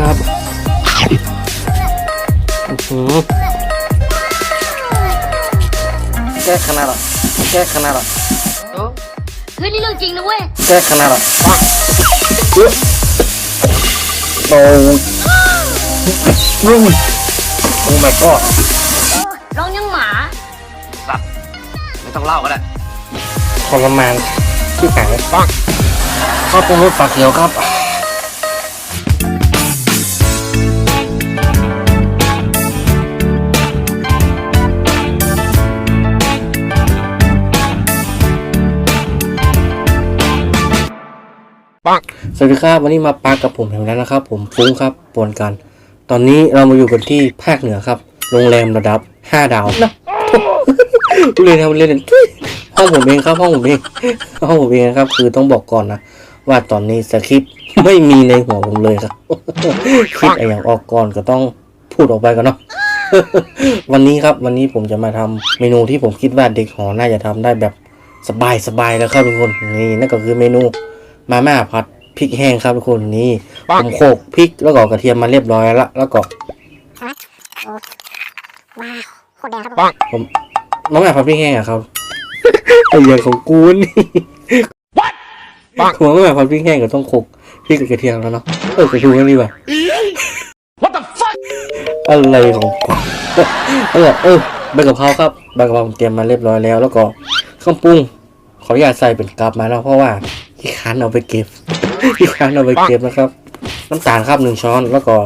ครับอื้อหือแก้ขนาดอะแก้ขนาดอะเฮ้ยนี่เรื่องจริงนะเว้ยแก้ขนาดอะโอ้โอ้ my god ร้องยังหมาสัตว์ไม่ต้องเล่าก็ได้ทรมานที่หายปังข้าวปรุงรสฝาเขียวครับ สวัสดีครับวันนี้มาปากับผมแห่งนั้นนะครับ ผมฟุ้งครับปนกัน ตอนนี้เรามาอยู่กันที่ภาคเหนือครับโรงแรมระดับห้าดาวนะเรียนทำเรียนทุยห้องผมเองครับห้องผมเองห้องผมเองนะครับ คือต้องบอกก่อนนะว่าตอนนี้สคริปต์ไม่มีในหัวผมเลยครับคิดอะไรอย่างออกก่อนก็ต้องพูดออกไปกันเนาะวันนี้ครับวันนี้ผมจะมาทำเมนูที่ผมคิดว่าเด็กหอน่าจะทำได้แบบสบายสบายๆแล้วครับทุกคนนี่นั่นก็คือเมนู มาม่าผัดพริกแห้งครับทุกคนนี่ผมโขลกพริกแล้วก็กระเทียมมาเรียบร้อยแล้วแล้วก็ว้าวโคตรแดงครับผมผมมาม่าผัดพริกแห้งอะครับไอเรื่องของกูนี่ผมว่ามาม่าผัดพริกแห้งก็ต้องโขลกพริกกับกระเทียมแล้วเนาะเออกระชูกันดีกว่า What the fuck อะไรของกูเออเออใบกะเพราครับใบกะเพราผมเตรียมมาเรียบร้อยแล้ว แล้วก็เครื่องปรุงขออนุญาตใส่เป็นกลับมาแล้วเพราะว่า พี่คันเอาไปเก็บพี่คันเอาไปเก็บนะครับ น้ำตาลครับหนึ่งช้อนแล้วก็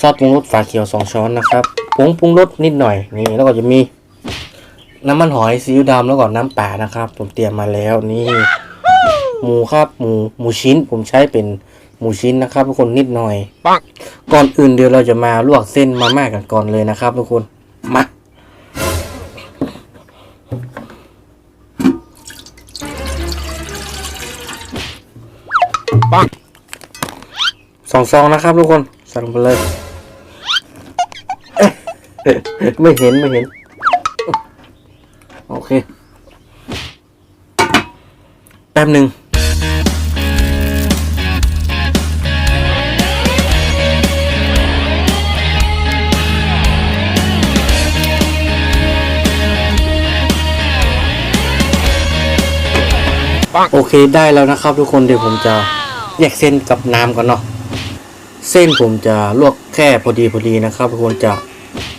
ซอสปรุงรสฝาเขียวสองช้อนนะครับผงปรุงรสนิดหน่อยนี่แล้วก็จะมี น้ำมันหอยซีอิ๊วดำแล้วก็น้ำป่านะครับ ผมเตรียมมาแล้วนี่หมูครับหมูหมูชิ้นผมใช้เป็นหมูชิ้นนะครับทุกคนนิดหน่อยปังก่อนอื่นเดี๋ยวเราจะมาลวกเส้นมาม่ากันก่อนเลยนะครับทุกคนมา ปังสองซองนะครับทุกคนใส่ลงไปเลยไม่เห็นไม่เห็น โอเค แป๊บหนึ่งโอเคได้แล้วนะครับทุกคนเดี๋ยวผมจะ แยกเส้นกับน้ำก่อนเนาะเส้นผมจะลวกแค่พอดีพอดีนะครับทุกคนจะ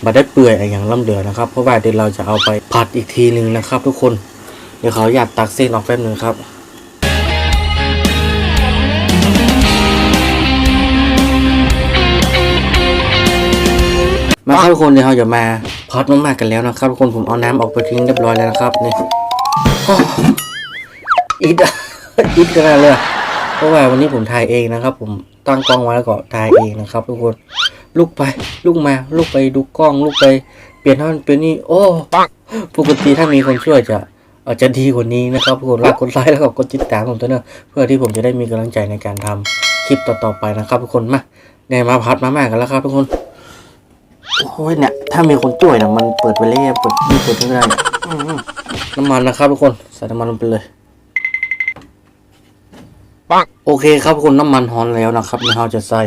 มาได้เปื่อยอย่างล่ำเหลือนะครับ เพราะว่าเดี๋ยวเราจะเอาไปผัดอีกทีหนึ่งนะครับ ทุกคนเดี๋ยวเขาอยากตักเส้นออกแป๊บหนึ่งครับมาครับทุกคนเดี๋ยวเราจะมาพัดมากๆกันแล้วนะครับทุกคนผมเอาน้ำออกไปทิ้งเรียบร้อยแล้วนะครับนี่อิดอิดกันเลย เพราะว่าวันนี้ผมถ่ายเองนะครับ ผมตั้งกล้องไว้แล้วก็ถ่ายเองนะครับ ทุกคนลุกไปลุกมาลุกไปดูกล้องลุกไปเปลี่ยนท่านเป็นนี่โอ้ปังปกติถ้ามีคนช่วยจะอาจจะดีกว่านี้นะครับทุกคนรักกดไลค์แล้วก็กดติดตามผมด้วยนะเพื่อที่ผมจะได้มีกำลังใจในการทำคลิปต่อๆไปนะครับ ทุกคนมาเนี่ยมาพัดมาม่ากันแล้วครับ ทุกคนโอ้ยเนี่ยถ้ามีคนช่วยนะมันเปิดไปเลยเปิดนี่เปิดไม่ได้น้ำมันนะครับทุกคนใส่น้ำมันลงไปเลย โอเคครับทุกคนน้ำมันฮอนแล้วนะครับเราจะใส่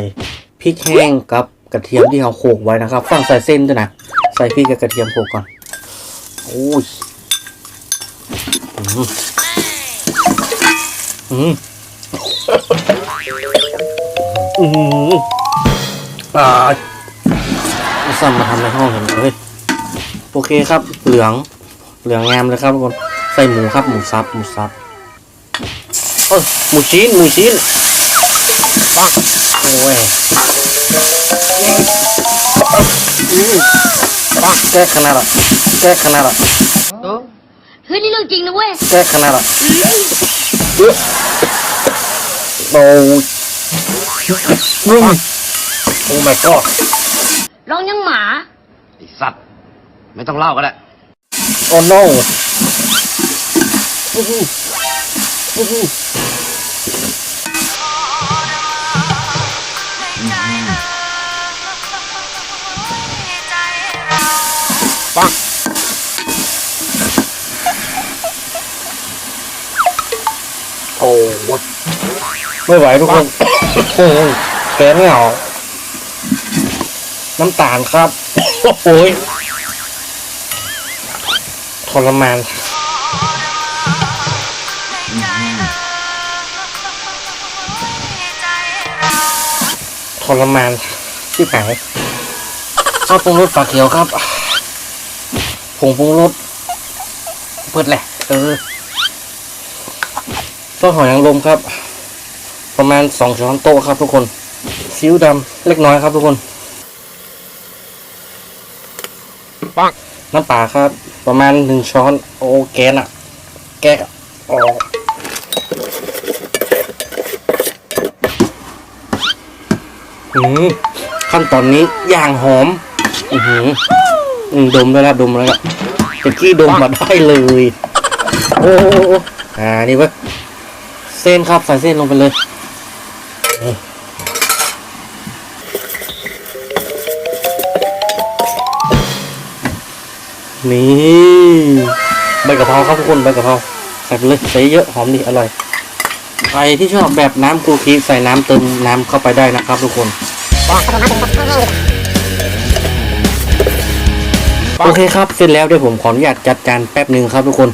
พริกแห้งกับกระเทียมที่เราโขลกไว้นะครับฟังใส่เส้นด้วยนะ ใส่พริกกับกระเทียมโขลกก่อนโอ้ยอืมอืมอืมอ่าซ้ำมาทำในห้องเห็นเลยโอเคครับ เหลือง เหลืองงามเลยครับทุกคน ใส่หมูครับ หมูสับ หมูสับ อ้ยหมูชิ้นหมูชิ้นปังโอ้ยอืมปังแก้ขนาดอะแก้ขนาดอะเฮ้ยนี่เรื่องจริงนะเว้ยแก้ขนาดอะเอ๊ะโอ้ยอืมโอ้ my god ร้องยังหมาไอสัตว์ ไม่ต้องเล่าก็ได้ oh no อื้อ หืออื้อหือปังโอ้ยไม่ไหวทุกคนโอ้ยแกไม่ออกน้ำตาลครับ โอ้ยทรมาน ทรมานที่หายซอสปรุงรสฝาเขียวครับผงปรุงรสเปิดแหละ เออซอสหอยนางรมครับ ประมาณสองช้อนโต๊ะครับทุกคนซีอิ๊วดำเล็กน้อยครับทุกคนปังน้ำปลาครับ ประมาณหนึ่งช้อน โอแกนอะแกะออก อืมขั้นตอนนี้อย่างหอม อือหืออืมดมแล้วละดมแล้วละตะกี้ดมมาได้เลย โอ้โอ่านี่เว้ยเส้นครับใส่เส้นลงไปเลยนี่ใบกะเพราครับทุกคนใบกะเพราใส่ไปเลยใส่เยอะหอมดีอร่อยใครที่ชอบแบบน้ำกูคีใส่น้ำเติมน้ำเข้าไปได้นะครับทุกคน โอเคครับ เสร็จแล้วเดี๋ยวผมขออนุญาตจัดการแป๊บหนึ่งครับทุกคน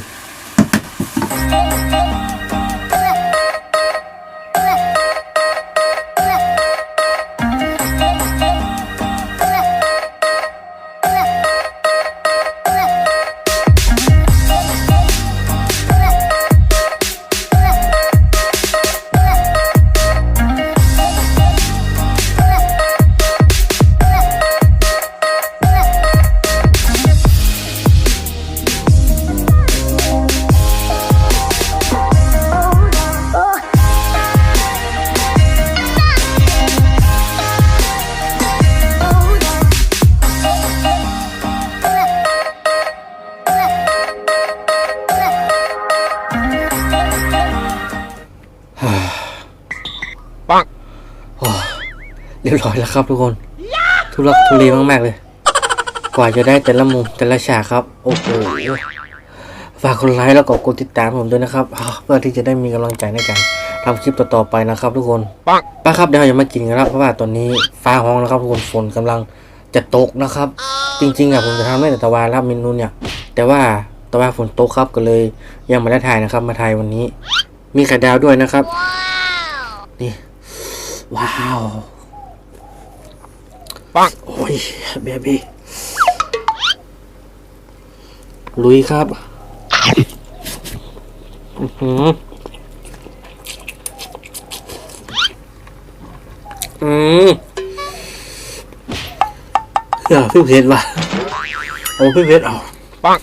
รียบร้อยแล้วครับทุกคน ทุลักทุเลมากๆเลย กว่าจะได้แต่ละมุมแต่ละฉากครับ โอ้โหฝากกดไลค์แล้วก็กดติดตามผมด้วยนะครับอ่าเพื่อที่จะได้มีกำลังใจในการทำคลิปต่อๆไปนะครับ ทุกคนปังป้าครับเดี๋ยวเราจะมากินกันแล้วเพราะว่าตอนนี้ฟ้าห้องแล้วครับทุกคนฝนกำลังจะตกนะครับ จริงๆอะผมจะทำได้แต่ตะวันรับเมนูเนี่ย แต่ว่าตะวันฝนตกครับก็เลยยังไม่ได้ถ่ายนะครับ มาถ่ายวันนี้ มีไข่ดาวด้วยนะครับ นี่ ว้าว ปังโอ้ยเบบี้ลุยครับอื้อหืออืมอย่าพี่เพชรว่ะโอ้พี่เพชรเอาปัง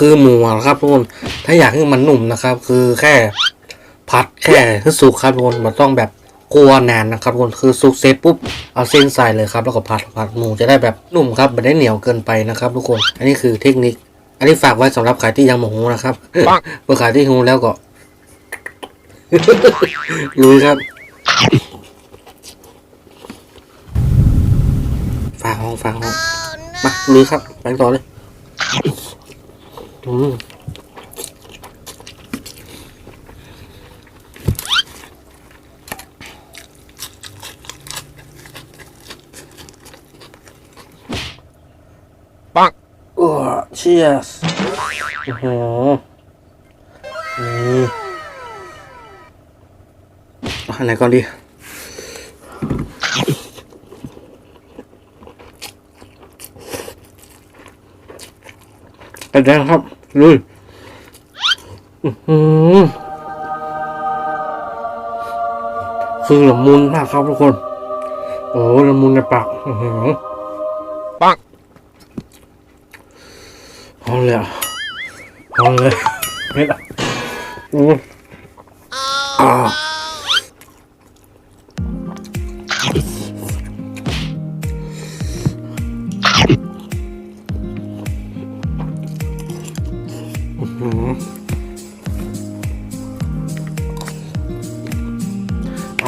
คือหมูอะครับทุกคนถ้าอยากให้มันหนุ่มนะครับ คือแค่ผัดแค่ให้สุกครับทุกคนมันต้องแบบกลัวนานนะครับทุกคนคือสุกเสร็จปุ๊บเอาเส้นใส่เลยครับ แล้วก็ผัดผัดหมูจะได้แบบนุ่มครับไม่ได้เหนียวเกินไปนะครับ ทุกคน อันนี้คือเทคนิค อันนี้ฝากไว้สำหรับใครที่ยังโมโหนะครับปังเมื่อขายที่หูแล้วก็ลุยครับฝากห้องฝากห้องมาลุยครับไปต่อเลย อืมปังโอ้เชียสโอ้โหนี่เอาอันไหน ก่อนดีไปแดงครับลุยอื้อหือคือละมุนมากครับทุกคน โอ้ละมุนในปากอื้อหือปังหอมเลยอะหอมเลยเม็ดอะอืมอ่า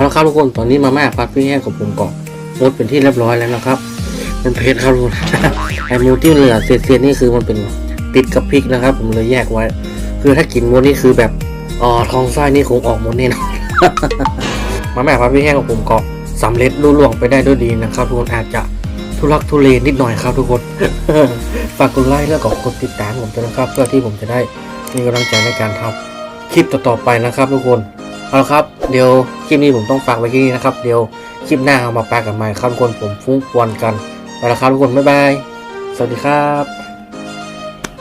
ละครับทุกคนตอนนี้มาม่าพัดพี่แห้งของผมก็งดเป็นที่เรียบร้อยแล้วนะครับ มันเผ็ดครับทุกคนไอ้มูที่เหลือเศษๆนี่คือมันเป็นติดกับพริกนะครับ ผมเลยแยกไว้ คือถ้ากินมดนี่คือแบบอ๋อทองไส้นี่คงออกหมดแน่นอนมาแม่พัดพี่แห้งของผมก็สำเร็จรุ่ล่วงไปได้ด้วยดีนะครับทุกคนอาจจะทุลักทุเลนิดหน่อยครับทุกคนฝากกดไลค์แล้วก็กดติดตามผมด้วยนะครับ เพื่อที่ผมจะได้มีกำลังใจในการทำคลิปต่อๆไปนะครับ ทุกคนเอาละครับ เดี๋ยวคลิปนี้ผมต้องฝากไว้ที่นี่นะครับ เดี๋ยวคลิปหน้าเอามาแปลกันใหม่ครับทุกคนผมฟุ้งกวนกันไปแล้วครับทุกคนบ๊ายบาย สวัสดีครับ